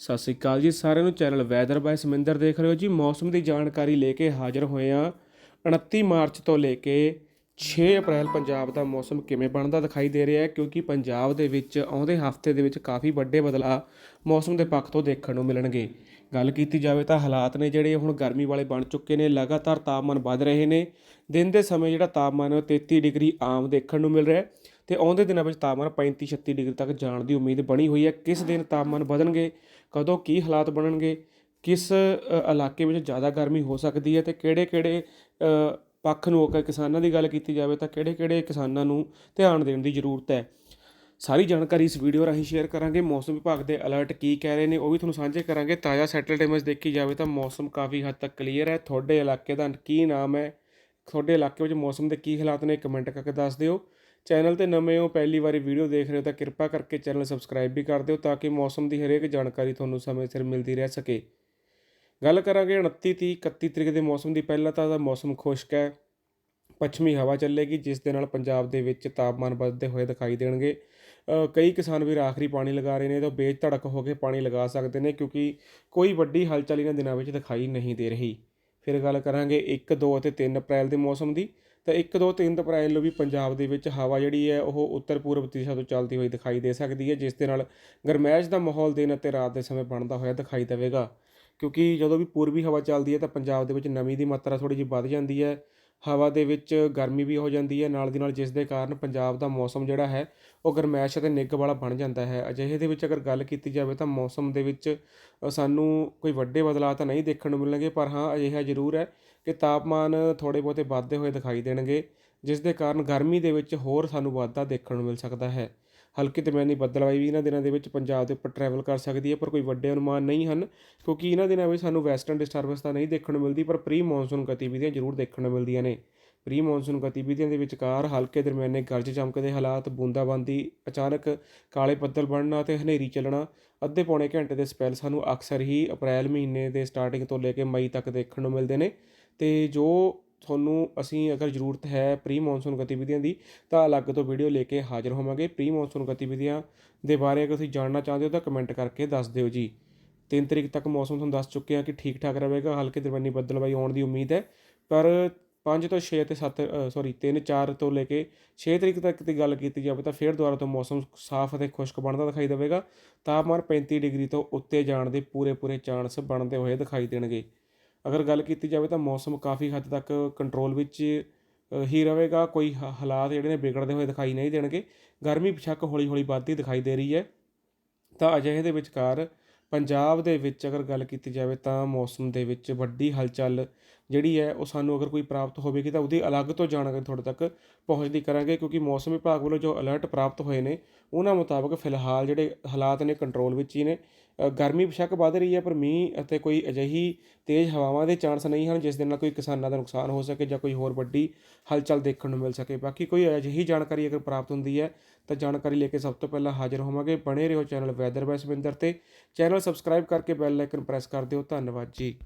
ਸਤਿ ਸ੍ਰੀ ਅਕਾਲ ਜੀ ਸਾਰਿਆਂ ਨੂੰ ਚੈਨਲ ਵੈਦਰ ਬਾਈ ਸਮਿੰਦਰ ਦੇਖ ਰਹੇ ਹੋ ਜੀ। ਮੌਸਮ ਦੀ ਜਾਣਕਾਰੀ ਲੈ ਕੇ ਹਾਜ਼ਰ ਹੋਏ ਹਾਂ। 29 ਮਾਰਚ ਤੋਂ ਲੈ ਕੇ 6 ਅਪ੍ਰੈਲ ਪੰਜਾਬ ਦਾ ਮੌਸਮ ਕਿਵੇਂ ਬਣਦਾ ਦਿਖਾਈ ਦੇ ਰਿਹਾ ਹੈ, ਕਿਉਂਕਿ ਪੰਜਾਬ ਦੇ ਵਿੱਚ ਆਉਂਦੇ ਹਫ਼ਤੇ ਦੇ ਵਿੱਚ ਕਾਫੀ ਵੱਡੇ ਬਦਲਾਅ ਮੌਸਮ ਦੇ ਪੱਖ ਤੋਂ ਦੇਖਣ ਨੂੰ ਮਿਲਣਗੇ। ਗੱਲ ਕੀਤੀ ਜਾਵੇ ਤਾਂ ਹਾਲਾਤ ਨੇ ਜਿਹੜੇ ਹੁਣ ਗਰਮੀ ਵਾਲੇ ਬਣ ਚੁੱਕੇ ਨੇ, ਲਗਾਤਾਰ ਤਾਪਮਾਨ ਵੱਧ ਰਹੇ ਨੇ। ਦਿਨ ਦੇ ਸਮੇਂ ਜਿਹੜਾ ਤਾਪਮਾਨ ਹੈ 33 ਡਿਗਰੀ ਆਮ ਦੇਖਣ ਨੂੰ ਮਿਲ ਰਿਹਾ ਹੈ। ਤੇ ਆਉਂਦੇ ਦਿਨਾਂ ਵਿੱਚ ਤਾਪਮਾਨ 35 36 ਡਿਗਰੀ ਤੱਕ ਜਾਣ ਦੀ ਉਮੀਦ ਬਣੀ ਹੋਈ ਹੈ। ਕਿਸ ਦਿਨ ਤਾਪਮਾਨ ਵਧਣਗੇ? ਕਦੋਂ ਕੀ ਹਾਲਾਤ ਬਣਨਗੇ? ਕਿਸ ਇਲਾਕੇ ਵਿੱਚ ਜ਼ਿਆਦਾ ਗਰਮੀ ਹੋ ਸਕਦੀ ਹੈ? ਤੇ ਕਿਹੜੇ-ਕਿਹੜੇ ਪੱਖ ਨੂੰ ਅਗਰ ਕਿਸਾਨਾਂ ਦੀ ਗੱਲ ਕੀਤੀ ਜਾਵੇ ਤਾਂ ਕਿਹੜੇ-ਕਿਹੜੇ ਕਿਸਾਨਾਂ ਨੂੰ ਧਿਆਨ ਦੇਣ ਦੀ ਜ਼ਰੂਰਤ ਹੈ? ਸਾਰੀ ਜਾਣਕਾਰੀ ਇਸ ਵੀਡੀਓ ਰਾਹੀਂ ਸ਼ੇਅਰ ਕਰਾਂਗੇ। ਮੌਸਮ ਵਿਭਾਗ ਦੇ ਅਲਰਟ ਕੀ ਕਹਿ ਰਹੇ ਨੇ ਉਹ ਵੀ ਤੁਹਾਨੂੰ ਸਾਂਝੇ ਕਰਾਂਗੇ। ਤਾਜ਼ਾ ਸੈਟਲਡ ਇਮੇਜ ਦੇਖੀ ਜਾਵੇ ਤਾਂ ਮੌਸਮ ਕਾਫੀ ਹੱਦ ਤੱਕ ਕਲੀਅਰ ਹੈ। ਤੁਹਾਡੇ ਇਲਾਕੇ ਦਾ ਕੀ ਨਾਮ ਹੈ? ਤੁਹਾਡੇ ਇਲਾਕੇ ਵਿੱਚ ਮੌਸਮ ਦੇ ਕੀ ਹਾਲਾਤ ਨੇ? ਕਮੈਂਟ ਕਰਕੇ ਦੱਸ ਦਿਓ। ਚੈਨਲ ਤੇ ਨਵੇਂ ਹੋ, ਪਹਿਲੀ ਵਾਰੀ ਵੀਡੀਓ ਦੇਖ ਰਹੇ ਹੋ ਤਾਂ ਕਿਰਪਾ ਕਰਕੇ ਚੈਨਲ ਸਬਸਕ੍ਰਾਈਬ ਵੀ ਕਰ ਦਿਓ ਤਾਂ ਕਿ ਮੌਸਮ ਦੀ ਹਰੇਕ ਜਾਣਕਾਰੀ ਤੁਹਾਨੂੰ ਸਮੇਂ ਸਿਰ ਮਿਲਦੀ ਰਹਿ ਸਕੇ। ਗੱਲ ਕਰਾਂਗੇ 29 30 31 ਤਰੀਕ ਦੇ ਮੌਸਮ ਦੀ, ਪਹਿਲਾਂ ਤਾਂ ਮੌਸਮ ਖੁਸ਼ਕ ਹੈ। ਪੱਛਮੀ ਹਵਾ ਚੱਲੇਗੀ, ਜਿਸ ਦੇ ਨਾਲ ਪੰਜਾਬ ਦੇ ਵਿੱਚ ਤਾਪਮਾਨ ਵੱਧਦੇ ਹੋਏ ਦਿਖਾਈ ਦੇਣਗੇ। ਕਈ ਕਿਸਾਨ ਵੀਰ ਆਖਰੀ ਪਾਣੀ ਲਗਾ ਰਹੇ ਨੇ, ਤਾਂ ਬੇਚ ਧੜਕ ਹੋ ਕੇ ਪਾਣੀ ਲਗਾ ਸਕਦੇ ਨੇ, ਕਿਉਂਕਿ ਕੋਈ ਵੱਡੀ ਹਲਚਲ ਇਹਨਾਂ ਦਿਨਾਂ ਵਿੱਚ ਦਿਖਾਈ ਨਹੀਂ ਦੇ ਰਹੀ। ਫਿਰ ਗੱਲ ਕਰਾਂਗੇ 1 2 ਅਤੇ 3 ਅਪ੍ਰੈਲ ਦੇ ਮੌਸਮ ਦੀ। ਤਾਂ 1 2 3 ਅਪ੍ਰੈਲ ਨੂੰ ਵੀ ਪੰਜਾਬ ਦੇ ਵਿੱਚ ਹਵਾ ਜਿਹੜੀ ਹੈ ਉਹ ਉੱਤਰ ਪੂਰਬ ਦਿਸ਼ਾ ਤੋਂ ਚੱਲਦੀ ਹੋਈ ਦਿਖਾਈ ਦੇ ਸਕਦੀ ਹੈ, ਜਿਸ ਦੇ ਨਾਲ ਗਰਮੈਸ਼ ਦਾ ਮਾਹੌਲ ਦਿਨ ਅਤੇ ਰਾਤ ਦੇ ਸਮੇਂ ਬਣਦਾ ਹੋਇਆ ਦਿਖਾਈ ਦੇਵੇਗਾ। ਕਿਉਂਕਿ ਜਦੋਂ ਵੀ ਪੂਰਬੀ ਹਵਾ ਚੱਲਦੀ ਹੈ ਤਾਂ ਪੰਜਾਬ ਦੇ ਵਿੱਚ ਨਮੀ ਦੀ ਮਾਤਰਾ ਥੋੜੀ ਜਿਹੀ ਵੱਧ ਜਾਂਦੀ ਹੈ। ਹਵਾ ਦੇ ਵਿੱਚ ਗਰਮੀ ਵੀ ਹੋ ਜਾਂਦੀ ਹੈ। ਨਾਲ ਦੀ ਨਾਲ ਜਿਸ ਦੇ ਕਾਰਨ ਪੰਜਾਬ ਦਾ ਮੌਸਮ ਜਿਹੜਾ ਹੈ, ਉਹ ਗਰਮੈਸ਼ ਅਤੇ ਨਿੱਘ ਵਾਲਾ ਬਣ ਜਾਂਦਾ ਹੈ। ਅਜਿਹੇ ਦੇ ਵਿੱਚ ਅਗਰ ਗੱਲ ਕੀਤੀ ਜਾਵੇ ਤਾਂ ਮੌਸਮ ਦੇ ਵਿੱਚ ਸਾਨੂੰ ਕੋਈ ਵੱਡੇ ਬਦਲਾਅ ਤਾਂ ਨਹੀਂ ਦੇਖਣ ਨੂੰ ਮਿਲਣਗੇ, ਪਰ ਹਾਂ, ਅਜਿਹਾ ਜ਼ਰੂਰ ਹੈ ਕਿ ਤਾਪਮਾਨ ਥੋੜੇ ਬਹੁਤੇ ਵੱਧਦੇ ਹੋਏ ਦਿਖਾਈ ਦੇਣਗੇ, ਜਿਸ ਦੇ ਕਾਰਨ ਗਰਮੀ ਦੇ ਵਿੱਚ ਹੋਰ ਸਾਨੂੰ ਵਾਧਾ ਦੇਖਣ ਨੂੰ ਮਿਲ ਸਕਦਾ ਹੈ। ਹਲਕੀ ਦਰਮਿਆਨੀ ਬੱਦਲਵਾਈ ਵੀ ਇਹਨਾਂ ਦਿਨਾਂ ਦੇ ਵਿੱਚ ਪੰਜਾਬ ਦੇ ਉੱਪਰ ਟਰੈਵਲ ਕਰ ਸਕਦੀ ਹੈ, ਪਰ ਕੋਈ ਵੱਡੇ ਅਨੁਮਾਨ ਨਹੀਂ ਹਨ, ਕਿਉਂਕਿ ਇਹਨਾਂ ਦਿਨਾਂ ਵਿੱਚ ਸਾਨੂੰ ਵੈਸਟਰਨ ਡਿਸਟਰਬੈਂਸ ਤਾਂ ਨਹੀਂ ਦੇਖਣ ਨੂੰ ਮਿਲਦੀ, ਪਰ ਪ੍ਰੀ ਮੌਨਸੂਨ ਗਤੀਵਿਧੀਆਂ ਜ਼ਰੂਰ ਦੇਖਣ ਨੂੰ ਮਿਲਦੀਆਂ ਨੇ। ਪ੍ਰੀ ਮੌਨਸੂਨ ਗਤੀਵਿਧੀਆਂ ਦੇ ਵਿਚਕਾਰ ਹਲਕੇ ਦਰਮਿਆਨੇ ਗਰਜ ਚਮਕਦੇ ਹਾਲਾਤ, ਬੂੰਦਾਬਾਂਦੀ, ਅਚਾਨਕ ਕਾਲੇ ਬੱਦਲ ਬਣਨਾ ਅਤੇ ਹਨੇਰੀ ਚੱਲਣਾ, ਅੱਧੇ ਪੌਣੇ ਘੰਟੇ ਦੇ ਸਪੈਲ ਸਾਨੂੰ ਅਕਸਰ ਹੀ ਅਪ੍ਰੈਲ ਮਹੀਨੇ ਦੇ ਸਟਾਰਟਿੰਗ ਤੋਂ ਲੈ ਕੇ ਮਈ ਤੱਕ ਦੇਖਣ ਨੂੰ ਮਿਲਦੇ ਨੇ। ਤੇ ਜੋ ਤੁਹਾਨੂੰ ਅਸੀਂ ਅਗਰ ਜ਼ਰੂਰਤ ਹੈ ਪ੍ਰੀ ਮੌਨਸੂਨ ਗਤੀਵਿਧੀਆਂ ਦੀ, ਤਾਂ ਅਲੱਗ ਤੋਂ ਵੀਡੀਓ ਲੈ ਕੇ ਹਾਜ਼ਰ ਹੋਵਾਂਗੇ। ਪ੍ਰੀ ਮੌਨਸੂਨ ਗਤੀਵਿਧੀਆਂ ਦੇ ਬਾਰੇ ਅਗਰ ਤੁਸੀਂ ਜਾਣਨਾ ਚਾਹੁੰਦੇ ਹੋ, ਤਾਂ ਕਮੈਂਟ ਕਰਕੇ ਦੱਸ ਦਿਓ ਜੀ। 3 ਤਰੀਕ ਤੱਕ ਮੌਸਮ ਤੁਹਾਨੂੰ ਦੱਸ ਚੁੱਕੇ ਹਾਂ ਕਿ ਠੀਕ ਠਾਕ ਰਹੇਗਾ, ਹਲਕੇ ਦਰਮਿਆਨੀ ਬੱਦਲਬਾਈ ਆਉਣ ਦੀ ਉਮੀਦ ਹੈ। ਪਰ 5 ਤੋਂ 6 ਅਤੇ 7 ਸੌਰੀ 3 4 ਤੋਂ ਲੈ ਕੇ 6 ਤਰੀਕ ਤੱਕ ਦੀ ਗੱਲ ਕੀਤੀ ਜਾਵੇ, ਤਾਂ ਫਿਰ ਦੁਬਾਰਾ ਤੋਂ ਮੌਸਮ ਸਾਫ਼ ਅਤੇ ਖੁਸ਼ਕ ਬਣਦਾ ਦਿਖਾਈ ਦੇਵੇਗਾ। ਤਾਪਮਾਨ 35 ਡਿਗਰੀ ਤੋਂ ਉੱਤੇ ਜਾਣ ਦੇ ਪੂਰੇ ਪੂਰੇ ਚਾਂਸ ਬਣਦੇ ਹੋਏ ਦਿਖਾਈ ਦੇਣਗੇ। ਅਗਰ ਗੱਲ ਕੀਤੀ ਜਾਵੇ ਤਾਂ ਮੌਸਮ ਕਾਫੀ ਹੱਦ ਤੱਕ ਕੰਟਰੋਲ ਵਿੱਚ ਹੀ ਰਹੇਗਾ। ਕੋਈ ਹ- ਹਾਲਾਤ ਜਿਹੜੇ ਨੇ ਵਿਗੜਦੇ ਹੋਏ ਦਿਖਾਈ ਨਹੀਂ ਦੇਣਗੇ। ਗਰਮੀ ਬੇਸ਼ੱਕ ਹੌਲੀ ਹੌਲੀ ਵੱਧਦੀ ਦਿਖਾਈ ਦੇ ਰਹੀ ਹੈ। ਤਾਂ ਅਜਿਹੇ ਦੇ ਵਿਚਕਾਰ ਪੰਜਾਬ ਦੇ ਵਿੱਚ ਅਗਰ ਗੱਲ ਕੀਤੀ ਜਾਵੇ ਤਾਂ ਮੌਸਮ ਦੇ ਵਿੱਚ ਵੱਡੀ ਹਲਚਲ ਜਿਹੜੀ ਹੈ ਉਹ ਸਾਨੂੰ ਅਗਰ ਕੋਈ ਪ੍ਰਾਪਤ ਹੋਵੇਗੀ ਤਾਂ ਉਹਦੀ ਅਲੱਗ ਤੋਂ ਜਾਣਕਾਰੀ ਤੁਹਾਡੇ ਤੱਕ ਪਹੁੰਚਦੀ ਕਰਾਂਗੇ ਕਿਉਂਕਿ ਮੌਸਮ ਵਿਭਾਗ ਵੱਲੋਂ ਜੋ ਅਲਰਟ ਪ੍ਰਾਪਤ ਹੋਏ ਨੇ, ਉਹਨਾਂ ਮੁਤਾਬਕ ਫਿਲਹਾਲ ਜਿਹੜੇ ਹਾਲਾਤ ਨੇ ਕੰਟਰੋਲ ਵਿੱਚ ਹੀ ਨੇ। ਗਰਮੀ ਬੇਸ਼ੱਕ ਵੱਧ ਰਹੀ ਹੈ ਪਰ ਮੀਂਹ ਅਤੇ ਕੋਈ ਅਜਿਹੀ ਤੇਜ਼ ਹਵਾਵਾਂ ਦੇ ਚਾਂਸ ਨਹੀਂ ਹਨ ਜਿਸ ਦੇ ਨਾਲ ਕੋਈ ਕਿਸਾਨਾਂ ਦਾ ਨੁਕਸਾਨ ਹੋ ਸਕੇ ਜਾਂ ਕੋਈ ਹੋਰ ਵੱਡੀ ਹਲਚਲ ਦੇਖਣ ਨੂੰ ਮਿਲ ਸਕੇ। ਬਾਕੀ ਕੋਈ ਅਜਿਹੀ ਜਾਣਕਾਰੀ ਅਗਰ ਪ੍ਰਾਪਤ ਹੁੰਦੀ ਹੈ ਤਾਂ ਜਾਣਕਾਰੀ ਲੈ ਕੇ ਸਭ ਤੋਂ ਪਹਿਲਾਂ ਹਾਜ਼ਰ ਹੋਵਾਂਗੇ। ਬਣੇ ਰਹੋ ਚੈਨਲ ਵੈਦਰ ਬੈਸਵਿੰਦਰ ਤੇ। ਚੈਨਲ ਸਬਸਕ੍ਰਾਈਬ ਕਰਕੇ ਬੈਲ ਆਈਕਨ ਪ੍ਰੈਸ ਕਰ ਦਿਓ। ਧੰਨਵਾਦ ਜੀ।